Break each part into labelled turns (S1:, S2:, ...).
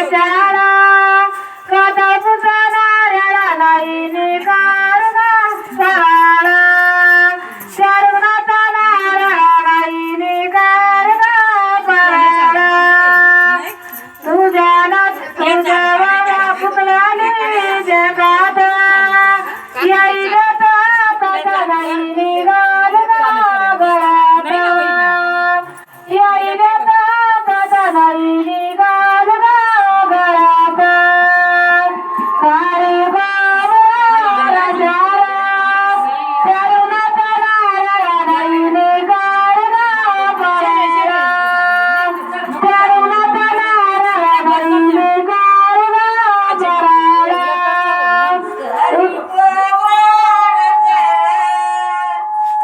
S1: Sarah.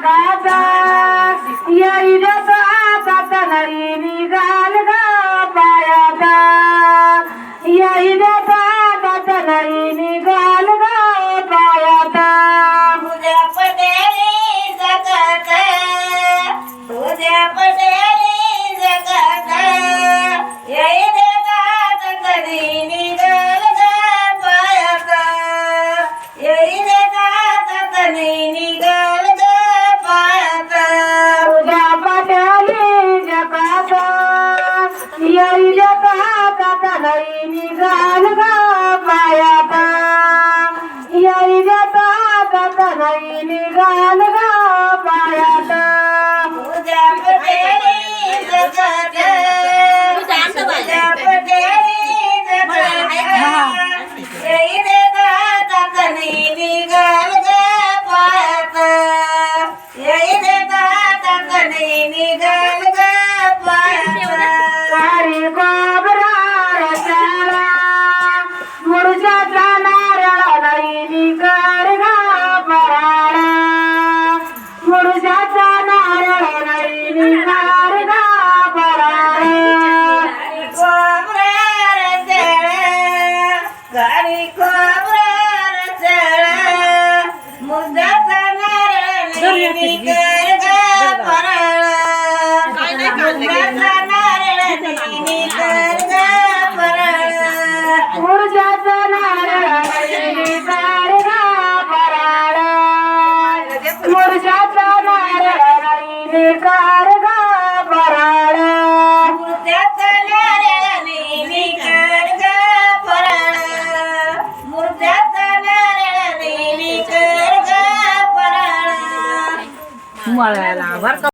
S1: casa. घरी जाण गाया याई जाता नाही निघाल
S2: 来来来，我。